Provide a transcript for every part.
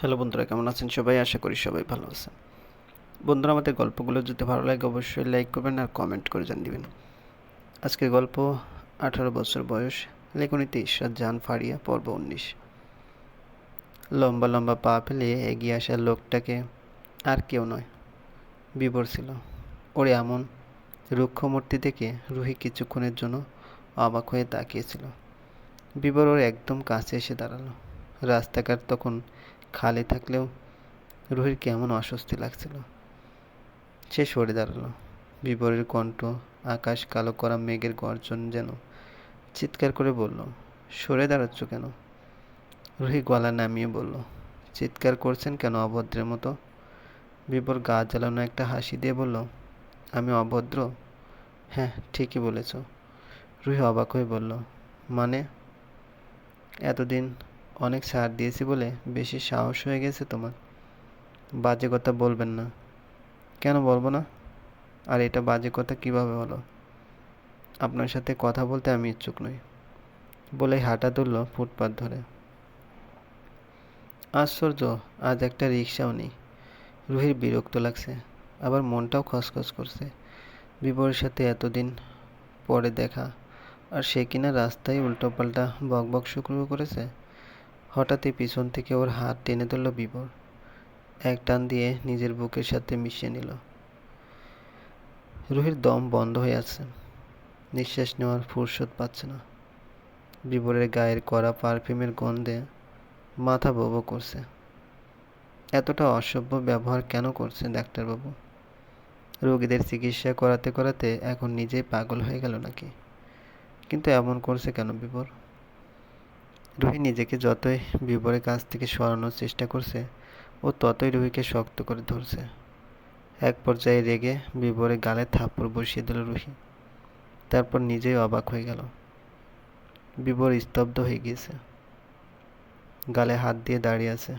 Hello বন্ধুরা, কেমন আছেন সবাই? আশা করি সবাই ভালো আছেন। বন্ধুরা, আমাদের গল্পগুলো যদি ভালো লাগে, অবশ্যই লাইক করবেন আর কমেন্ট করে জান দিবেন। আজকের গল্প, আঠারো বছর বয়স লেখনীতে ঈশ্বর জান ফাড়িয়া পর্ব উনিশ। লম্বা লম্বা পা ফেলে এগিয়ে আসা লোকটাকে আর কেউ নয় বিবর ছিল। ওরে এমন রুক্ষ মূর্তি দেখে রুহি কিছুক্ষণের জন্য অবাক হয়ে তাকিয়েছিল বিবর ওর একদম কাছে এসে দাঁড়াল। রাস্তাঘাট তখন খালি থাকলেও রুহির কেমন অস্বস্তি লাগছিল। সে সরে দাঁড়াল। বিবরের কণ্ঠ, আকাশ কালো করা মেঘের গর্জন যেন চিৎকার করে বলল, সরে দাঁড়াচ্ছ কেন? রুহি গলা নামিয়ে বলল, চিৎকার করছেন কেন অভদ্রের মতো? বিবর গা জ্বালানো একটা হাসি দিয়ে বলল, আমি অভদ্র? হ্যাঁ ঠিকই বলেছ। রুহি অবাক হয়ে বলল মানে? এতদিন অনেক ছাড় দিয়েছি বলে বেশি সাহস হয়ে গেছে তোমার। বাজে কথা বলবেন না। কেন বলব না? আর এটা বাজে কথা কীভাবে হলো? আপনার সাথে কথা বলতে আমি ইচ্ছুক নই। বলে হাঁটা তুলল ফুটপাথ ধরে। আশ্চর্য, আজ একটা রিক্সাও নেই। রুহির বিরক্ত লাগছে, আবার মনটাও খসখস করছে। বিবরের সাথে এতদিন পরে দেখা, আর সে কিনা রাস্তায় উল্টোপাল্টা বকবক শুরু করেছে? হঠাৎই পিছন থেকে ওর হাত টেনে ধরল বিবর এক টান দিয়ে নিজের বুকের সাথে মিশিয়ে নিল। রুহির দম বন্ধ হয়ে আছে। নিঃশ্বাস নেওয়ার ফুরসত পাচ্ছে না। বিবরের গায়ের কড়া পারফিউমের গন্ধে মাথা ববো করছে। এতটা অসভ্য ব্যবহার কেন করছে ডাক্তারবাবু? রোগীদের চিকিৎসা করাতে করাতে এখন নিজেই পাগল হয়ে গেল নাকি? কিন্তু এমন করছে কেন বিবর রুহি নিজেকে যতই বিবরের কাছ থেকে সরানোর চেষ্টা করছে, ও ততই রুহিকে শক্ত করে ধরছে। এক পর্যায়ে রেগে বিবরে গালে থাপ্পড় বসিয়ে দিল রুহি। তারপর নিজেই অবাক হয়ে গেল। বিবর স্তব্ধ হয়ে গিয়েছে। গালে হাত দিয়ে দাঁড়িয়ে আছে।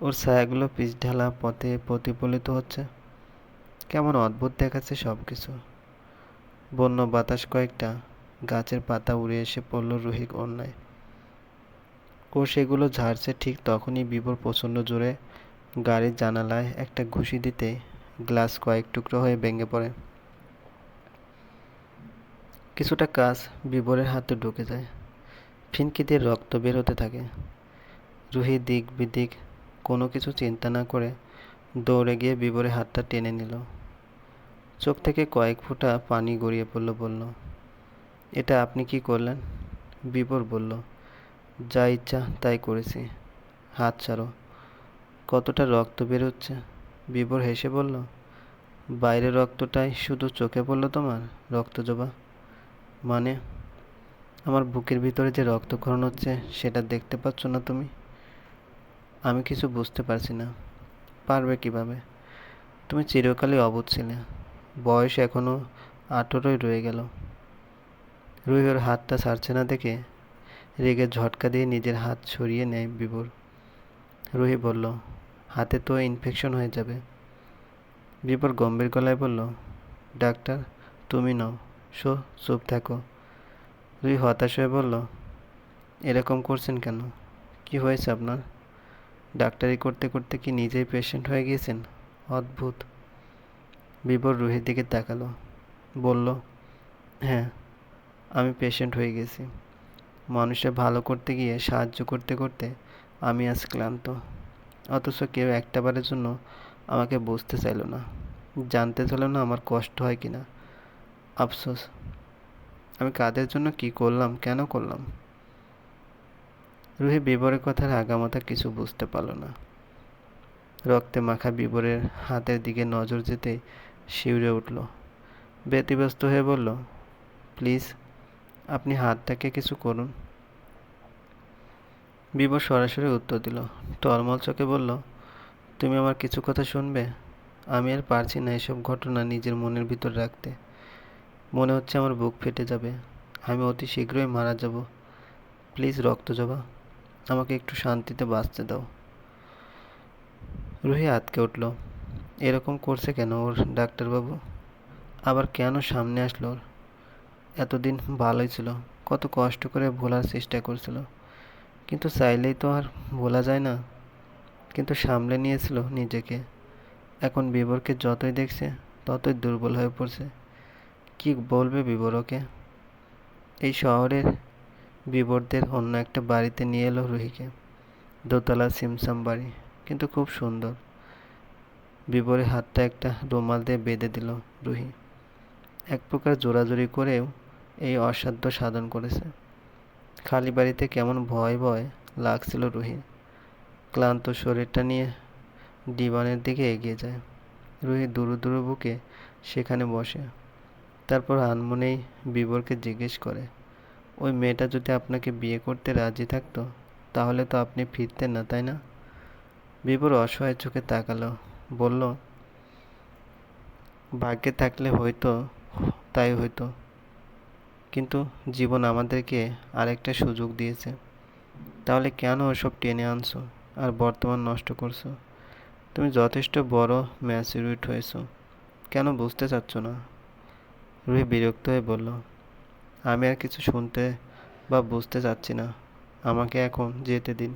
ওর ছায়াগুলো পিচ ঢালা পথে প্রতিফলিত হচ্ছে। কেমন অদ্ভুত দেখাচ্ছে সব কিছু বন্য বাতাস কয়েকটা গাছের পাতা উড়ে এসে পড়ল রুহির অন্যায় ও সেগুলো ঝাড়ছে ঠিক তখনই বিবর প্রচণ্ড জোরে গাড়ির জানালায় একটা ঘুষি দিতে গ্লাস কয়েক টুকরো হয়ে ভেঙে পড়ে। কিছুটা কাজ বিবরের হাতে ঢুকে যায়। ফিনকি দিয়ে রক্ত বের হতে থাকে। রুহি দিক বিদিক কোনো কিছু চিন্তা না করে দৌড়ে গিয়ে বিবরের হাতটা টেনে নিল। চোখ থেকে কয়েক ফোঁটা পানি গড়িয়ে পড়ল, বলল, এটা আপনি কি করলেন? বিবর বলল যা ইচ্ছা তাই করেছি। হাত ছাড়ো। কতটা রক্ত বেরোচ্ছে বিবর হেসে বলল বাইরে রক্তটাই শুধু চোখে পড়ল তোমার? রক্ত জবা। মানে? আমার বুকের ভিতরে যে রক্তক্ষরণ হচ্ছে, সেটা দেখতে পাচ্ছ না তুমি? আমি কিছু বুঝতে পারছি না। পারবে কীভাবে? তুমি চিরকালই অবুধ ছিলে। বয়স এখনও আঠেরোই রয়ে গেল। রুই ওর হাতটা ছাড়ছে না দেখে রেগে ঝটকা দিয়ে নিজের হাত সরিয়ে নেয় বিবর রুহি বলল, হাতে তো ইনফেকশন হয়ে যাবে। বিবর গম্ভীর গলায় বলল, ডাক্তার, তুমি নাও, শো, চুপ থাকো। রুহি হতাশ হয়ে বলল, এরকম করছেন কেন? কি হয়েছে আপনার? ডাক্তারি করতে করতে কি নিজেই পেশেন্ট হয়ে গিয়েছেন? অদ্ভুত। বিবর রুহির দিকে তাকালো, বলল হ্যাঁ আমি পেশেন্ট হয়ে গেছি। মানুষের ভালো করতে গিয়ে সাহায্য করতে করতে আমি আজ ক্লান্ত। অথচ কেউ একটাবারের জন্য আমাকে বুঝতে চাইল না। জানতে চাইল না আমার কষ্ট হয় কি না আফসোস। আমি কাদের জন্য কি করলাম, কেন করলাম? রুহি বিবরের কথার আগামাথা কিছু বুঝতে পারল না। রক্তে মাখা বিবরের হাতের দিকে নজর যেতে শিউরে উঠল। ব্যতিব্যস্ত হয়ে বলল, প্লিজ আপনি হাতটাকে কিছু করুন। বিবর সরাসরি উত্তর দিল, টলমল চোখে বলল, তুমি আমার কিছু কথা শুনবে? আমি আর পারছি না এসব ঘটনা নিজের মনের ভিতর রাখতে। মনে হচ্ছে আমার বুক ফেটে যাবে। আমি অতি শীঘ্রই মারা যাব। প্লিজ রক্ত জবা। আমাকে একটু শান্তিতে বাঁচতে দাও। রুহি আতকে উঠল, এরকম করছে কেন ওর ডাক্তারবাবু? আবার কেন সামনে আসলো ওর? এতদিন ভালোই ছিল। কত কষ্ট করে ভোলার চেষ্টা করছিল। কিন্তু চাইলেই তো আর ভোলা যায় না। কিন্তু সামলে নিয়েছিল নিজেকে। এখন বিবরকে যতই দেখছে, ততই দুর্বল হয়ে পড়ছে। কি বলবে বিবরকে এই শহরের বিবরদের অন্য একটা বাড়িতে নিয়ে এলো রুহিকে। দোতলা সিমসাম বাড়ি, কিন্তু খুব সুন্দর। বিবরের হাতটা একটা রুমাল দিয়ে বেঁধে দিল রুহি। এক প্রকার জোরাজুরি করেও এই অসাধ্য সাধন করেছে। খালি বাড়িতে কেমন ভয় ভয় লাগছিল রুহি ক্লান্ত শরীরটা নিয়ে ডিবানের দিকে এগিয়ে যায়। রুহি দুরু দুরু বুকে সেখানে বসে। তারপর আনমনেই বিবরকে জিজ্ঞেস করে, ওই মেয়েটা যদি আপনাকে বিয়ে করতে রাজি থাকতো, তাহলে তো আপনি ফিরতেন না, তাই না? বিবর অসহায় চোখে তাকালো, বলল, ভাগ্যে থাকলে হয়তো, তাই হয়তো। কিন্তু জীবন আমাদেরকে আরেকটা সুযোগ দিয়েছে। তাহলে কেন ওসব টেনে আনছো আর বর্তমান নষ্ট করছ? তুমি যথেষ্ট বড় ম্যাচুরিট হয়েছো। কেন বুঝতে চাচ্ছ না? রুহি বিরক্ত হয়ে বলল, আমি আর কিছু শুনতে বা বুঝতে চাচ্ছি না। আমাকে এখন যেতে দিন।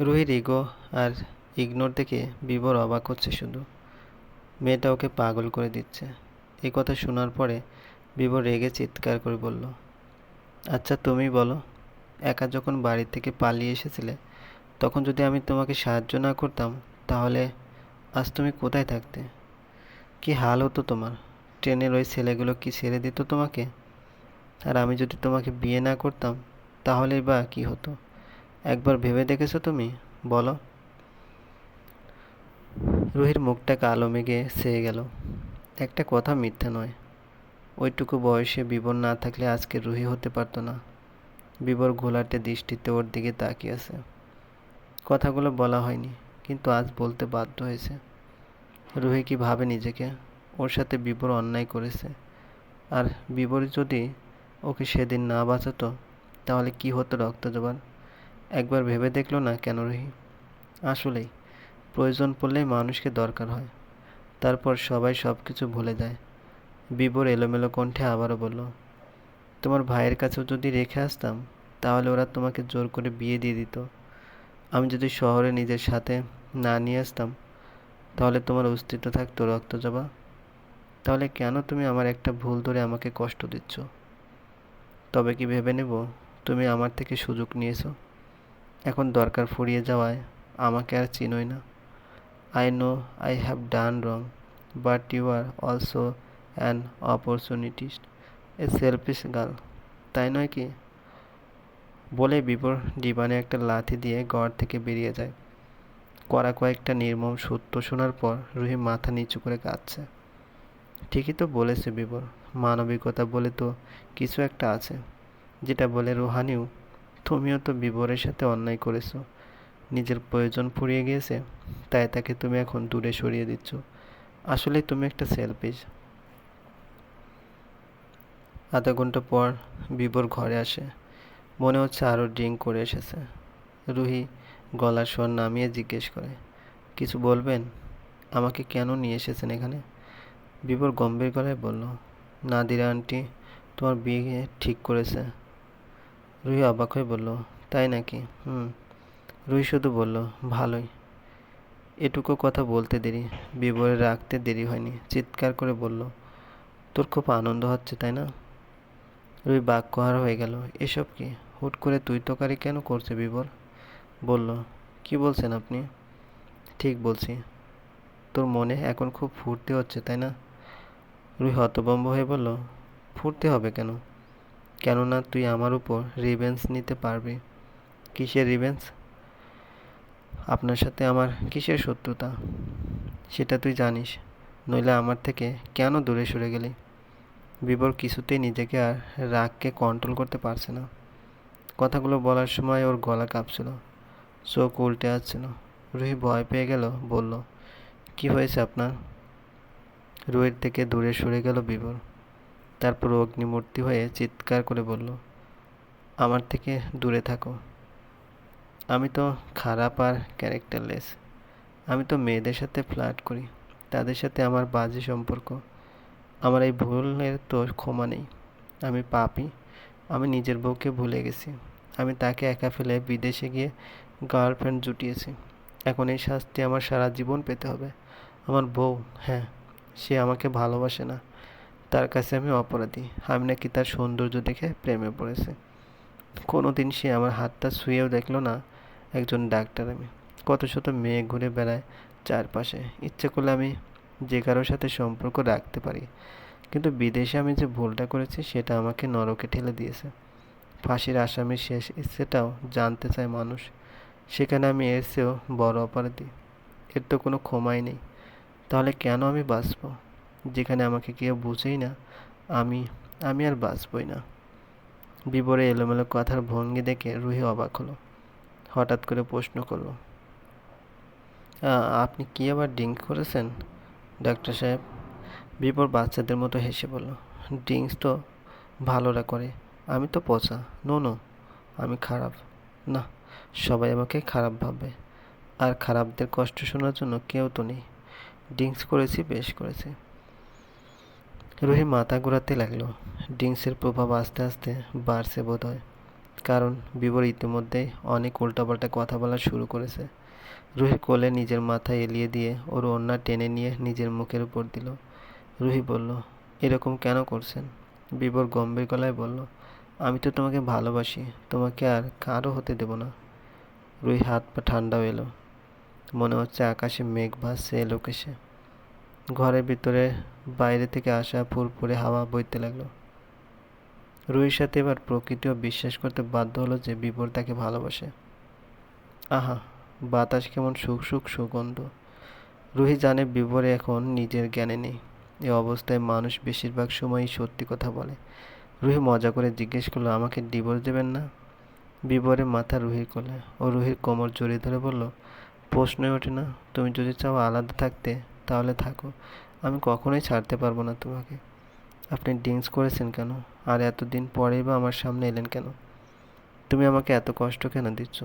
রুহির ইগো আর ইগনোর দেখে বিবর অবাক হচ্ছে শুধু। মেয়েটা ওকে পাগল করে দিচ্ছে। এই কথা শোনার পরে বিবর রেগে চিৎকার করে বলল আচ্ছা তুমি বলো, একা যখন বাড়ি থেকে পালিয়ে এসেছিলে, তখন যদি আমি তোমাকে সাহায্য না করতাম, তাহলে আজ তুমি কোথায় থাকতে? কি হাল হতো তোমার? ট্রেনের ওই ছেলেগুলো কি ছেড়ে দিত তোমাকে? আর আমি যদি তোমাকে বিয়ে না করতাম তাহলেই বা কি হতো? একবার ভেবে দেখেছ তুমি? বলো। রুহির মুখটা কালো মেঘে সেয়ে গেল। একটা কথা মিথ্যা নয়। ওইটুকু বয়সে বিবর না থাকলে আজকে রুহি হতে পারতো না। বিবর ঘোলাটে দৃষ্টিতে ওর দিকে তাকিয়ে আছে। কথাগুলো বলা হয়নি, কিন্তু আজ বলতে বাধ্য হয়েছে। রুহি কি ভাবে নিজেকে? ওর সাথে বিবর অন্যায় করেছে। আর বিবর যদি ওকে সেদিন না বাঁচাতো, তাহলে কি হতো রক্ত জবান একবার ভেবে দেখল না কেন রুহি? আসলেই, প্রয়োজন পড়লেই মানুষকে দরকার হয়। তারপর সবাই সব কিছু ভুলে যায়। বিবর এলোমেলো কণ্ঠে আবারও বলল, তোমার ভাইয়ের কাছেও যদি রেখে আসতাম, তাহলে ওরা তোমাকে জোর করে বিয়ে দিয়ে দিত। আমি যদি শহরে নিজের সাথে না নিয়ে আসতাম, তাহলে তোমার অস্তিত্ব থাকতো রক্ত জবা। তাহলে কেন তুমি আমার একটা ভুল ধরে আমাকে কষ্ট দিচ্ছ? তবে কি ভেবে নেব, তুমি আমার থেকে সুযোগ নিয়েছো। এখন দরকার ফুরিয়ে যাওয়ায় আমাকে আর চিনোই না। I know I have done wrong but you are also an opportunist a selfish girl তাই নয় কি? বলে বিপর ডিবানে একটা লাথি দিয়ে ঘর থেকে বেরিয়ে যায়। কড়া কয়েকটা নির্মম সত্য শোনার পর রুহি মাথা নিচু করে কাঁদছে। ঠিকই তো বলেছে বিবর মানবিকতা বলে তো কিছু একটা আছে। যেটা বলে রুহানিও, তুমিও তো বিবরের সাথে অন্যায় করেছ নিজের প্রয়োজন ফুরিয়ে গিয়েছে, তাই তাকে তুমি এখন দূরে সরিয়ে দিচ্ছ। আসলে তুমি একটা সেলফিশ আধা ঘণ্টা পর বিবর ঘরে আসে। মনে হচ্ছে আরও ড্রিঙ্ক করে এসেছে। রুহি গলার স্বর নামিয়ে জিজ্ঞেস করে, কিছু বলবেন? আমাকে কেন নিয়ে এসেছেন এখানে? বিবর গম্ভীর গলায় বলল, নাদিরা আন্টি, তোমার বিয়ে ঠিক করেছে। রুহি অবাক হয়ে বলল, তাই নাকি? হুম। রুহি শুধু বলল, ভালোই। এটুকু কথা বলতে দেরি, বিবরে রাখতে দেরি হয়নি। চিৎকার করে বলল, তোর খুব আনন্দ হচ্ছে, তাই না? রুই বাক্যহার হয়ে গেল, এসব কি? হুট করে তুই তোকারি কেন করছে বিবর? বলল, কি বলছেন আপনি? ঠিক বলছি। তোর মনে এখন খুব ফুর্তি হচ্ছে, তাই না? রুই হতবম্ব হয়ে বলল, ফুর্তি হবে কেন? কেননা তুই আমার উপর রিভেন্স নিতে পারবি। কিসের রিভেন্স আপনার সাথে আমার কিসের শত্রুতা? সেটা তুই জানিস, নইলে আমার থেকে কেন দূরে সরে গেলি? বিবর কিছুতেই নিজেকে আর রাগকে কন্ট্রোল করতে পারছে না। কথাগুলো বলার সময় ওর গলা কাঁপছিল, চোখ উল্টে আসছিল। রুহি ভয় পেয়ে গেল, বলল, কি হয়েছে আপনার? রুহির থেকে দূরে সরে গেল বিবর। তারপর অগ্নিমূর্তি হয়ে চিৎকার করে বলল, আমার থেকে দূরে থাকো। আমি তো খারাপ আর ক্যারেক্টারলেস। আমি তো মেয়েদের সাথে ফ্লার্ট করি, তাদের সাথে আমার বাজে সম্পর্ক। আমার এই ভুলের তো ক্ষমা নেই। আমি পাপি, আমি নিজের বউকে ভুলে গেছি। আমি তাকে একা ফেলে বিদেশে গিয়ে গার্লফ্রেন্ড জুটিয়েছি। এখন এই শাস্তি আমার সারা জীবন পেতে হবে। আমার বউ হ্যাঁ সে আমাকে ভালোবাসে না। তার কাছে আমি অপরাধী। আমি নাকি তার সৌন্দর্য দেখে প্রেমে পড়েছে। কোনো দিন সে আমার হাতটা শুয়েও দেখল না। একজন ডাক্তার আমি। কত শত মেয়ে ঘুরে বেড়ায় চারপাশে। ইচ্ছে করলে আমি যে কারোর সাথে সম্পর্ক রাখতে পারি। কিন্তু বিদেশে আমি যে ভুলটা করেছি, সেটা আমাকে নরকে ঠেলে দিয়েছে। ফাঁসির আসামির শেষ ইচ্ছেটাও জানতে চায় মানুষ। সেখানে আমি এর চেয়েও বড় অপরাধী। এর তো কোনো ক্ষমাই নেই। তাহলে কেন আমি বাঁচব? যেখানে আমাকে কেউ বুঝেই না, আমি আমি আর বাঁচবই না। বিবরে এলোমেলো কথার ভঙ্গি দেখে রুহি অবাক হলো। হঠাৎ করে প্রশ্ন করল আপনি কি আবার ড্রিঙ্ক করেছেন? ডাক্তার সাহেব বিপর বাচ্চাদের মতো হেসে বলল ড্রিঙ্কস তো ভালোরা করে, আমি তো পচা, নো নো, আমি খারাপ, না, সবাই আমাকে খারাপ ভাববে, আর খারাপদের কষ্ট শোনার জন্য কেউ তো নেই ড্রিঙ্কস করেছি, বেশ করেছি। রুহি মাথা ঘোরাতে লাগল ড্রিঙ্কসের প্রভাব আস্তে আস্তে বাড়ছে বোধ হয় কারণ বিবর ইতিমধ্যেই অনেক উল্টাপাল্টা কথা বলা শুরু করেছে। রুহির কোলে নিজের মাথা এলিয়ে দিয়ে ওর ওড়না টেনে নিয়ে নিজের মুখের উপর দিল। রুহি বলল, এরকম কেন করছেন? বিবর গম্ভীর গলায় বলল, আমি তো তোমাকে ভালোবাসি, তোমাকে আর কারও হতে দেব না। রুহি হাত পা ঠান্ডা এলো। মনে হচ্ছে আকাশে মেঘ ভাসছে এলো কেসে ঘরের ভিতরে বাইরে থেকে আসা ফুরফুরে হাওয়া বইতে লাগল। রুহির সাথে এবার প্রকৃতিও বিশ্বাস করতে বাধ্য হলো যে বিবর তাকে ভালোবাসে। আহা, বাতাস কেমন সুখ সুখ সুগন্ধ। রুহি জানে বিবরে এখন নিজের জ্ঞানে নেই। এ অবস্থায় মানুষ বেশিরভাগ সময়ই সত্যি কথা বলে। রুহি মজা করে জিজ্ঞেস করল, আমাকে ডিভোর্স দেবেন না? বিবরে মাথা রুহির কোলে। ও রুহির কোমর জড়িয়ে ধরে বলল, প্রশ্নই ওঠে না। তুমি যদি চাও আলাদা থাকতে, তাহলে থাকো। আমি কখনোই ছাড়তে পারব না তোমাকে। আপনি ড্রিঙ্কস করেছেন কেন? আর এতদিন পরেই বা আমার সামনে এলেন কেন? তুমি আমাকে এত কষ্ট কেন দিচ্ছ?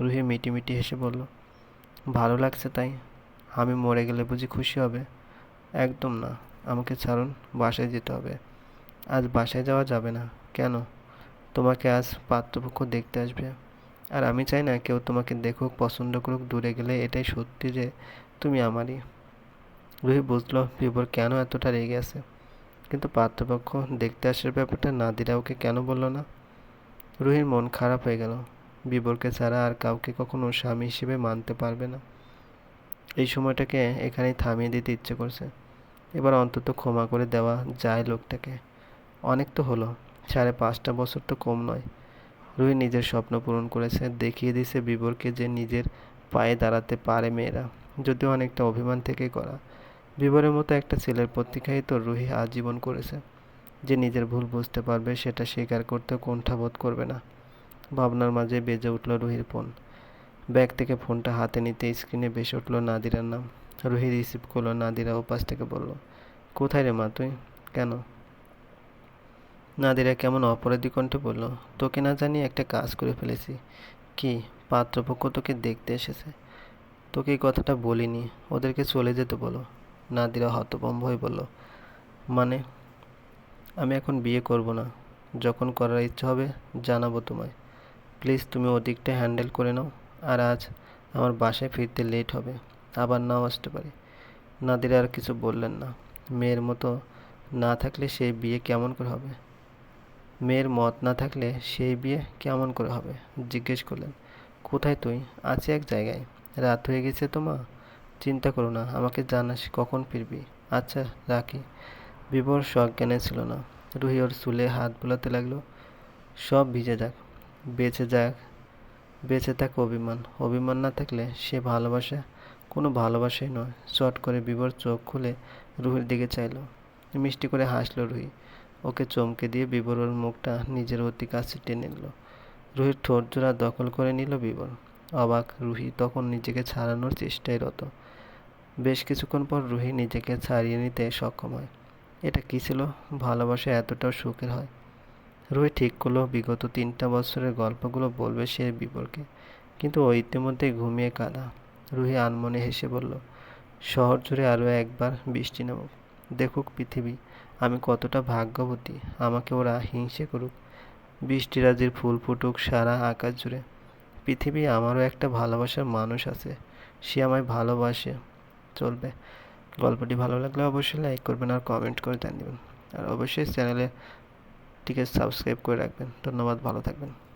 রুহি মিটি মিটি হেসে বলল, ভালো লাগছে তাই। আমি মরে গেলে বুঝি খুশি হবে? একদম না। আমাকে ছাড়ুন, বাসায় যেতে হবে। আজ বাসায় যাওয়া যাবে না। কেন? তোমাকে আজ পাত্রপক্ষ দেখতে আসবে। আর আমি চাই না কেউ তোমাকে দেখুক, পছন্দ করুক, দূরে গেলে এটাই সত্যি যে তুমি আমারই। রুহি বুঝলো বিবর কেন এতটা রেগে আছে? কিন্তু পাত্রপক্ষ দেখতে আসার ব্যাপারটা নাদিরা ওকে কেন বলল না? রুহির মন খারাপ হয়ে গেল। বিবরকে ছাড়া আর কাউকে কখনো স্বামী হিসেবে মানতে পারবে না। এই সময়টাকে এখানেই থামিয়ে দিতে ইচ্ছে করছে। এবার অন্তত ক্ষমা করে দেওয়া যায় লোকটাকে। অনেক তো হলো, সাড়ে পাঁচটা বছর তো কম নয়। রুহি নিজের স্বপ্ন পূরণ করেছে, দেখিয়ে দিয়েছে বিবরকে যে নিজের পায়ে দাঁড়াতে পারে মেয়েরা, যদিও অনেকটা অভিমান থেকেই করা। বিবরের মতো একটা ছেলের প্রতীক্ষাই তো রুহি আজীবন করেছে। যে নিজের ভুল বুঝতে পারবে, সেটা স্বীকার করতে কোণ্ঠাবোধ করবে না। ভাবনার মাঝে বেজে উঠল রুহির ফোন। ব্যাগ থেকে ফোনটা হাতে নিতে স্ক্রিনে বেসে উঠল নাদিরার নাম। রুহি রিসিভ করল, নাদিরা ওপাশ থেকে বলল, কোথায় রে মা তুই? কেন? নাদিরা কেমন অপরাধী কণ্ঠে বলল, তোকে না জানি একটা কাজ করে ফেলেছি। কি, পাত্রপক্ষ তোকে দেখতে এসেছে? তোকে এই কথাটা বলিনি। ওদেরকে চলে যেতে বলো। নাদিরা হতভম্ব হয়ে বলল মানে আমি এখন বিয়ে করব না। যখন করার ইচ্ছে হবে, জানাব তোমায়। প্লিজ, তুমি ওদিকটা হ্যান্ডেল করে নাও। আর আজ আমার বাসায় ফিরতে লেট হবে। আবার নাও আসতে পারি। নাদিরা আর কিছু বললেন না। মেয়ের মতো না থাকলে সেই বিয়ে কেমন করে হবে? মেয়ের মত না থাকলে সেই বিয়ে কেমন করে হবে? জিজ্ঞেস করলেন, কোথায় তুই? আছি এক জায়গায়। রাত হয়ে গেছে তো মা? চিন্তা করো না, আমাকে জানাস কখন ফিরবি। আচ্ছা রাখি। বিবর সজ্ঞানে ছিল না। রুহি ওর চুলে হাত বোলাতে লাগল। সব ভিজে যাক। বেঁচে যাক। বেঁচে থাক অভিমান। অভিমান না থাকলে সে ভালোবাসা। কোনো ভালোবাসাই নয়। চট করে বিবর চোখ খুলে রুহির দিকে চাইল। মিষ্টি করে হাসলো রুহি। ওকে চমকে দিয়ে বিবর ওর মুখটা নিজের অতি কাছে টেনে নিল। রুহির ঠোঁট জোড়া দখল করে নিল বিবর অবাক রুহি তখন নিজেকে ছাড়ানোর চেষ্টায় রত। বেশ কিছুক্ষণ পর রুহি নিজেকে ছাড়িয়ে নিতে সক্ষম হয়। এটা কী ছিল? ভালোবাসা এতটাও সুখের হয়। রুহি ঠিক করল, বিগত তিনটা বছরের গল্পগুলো বলবে সে বিবরকে কিন্তু ও ইতিমধ্যে ঘুমিয়ে কাঁদা। রুহি আনমনে হেসে বলল, শহর জুড়ে আরও একবার বৃষ্টি নামুক। দেখুক পৃথিবী, আমি কতটা ভাগ্যবতী। আমাকে ওরা হিংসে করুক। বৃষ্টিরাজির ফুল ফুটুক সারা আকাশ জুড়ে। পৃথিবী আমারও একটা ভালোবাসার মানুষ আছে। সে আমায় ভালোবাসে। চলবে। গল্পটি ভালো লাগলে অবশ্যই লাইক করবেন আর কমেন্ট করে জানিয়ে দেবেন। আর অবশ্যই চ্যানেলে টিকে সাবস্ক্রাইব করে রাখবেন। ধন্যবাদ, ভালো থাকবেন।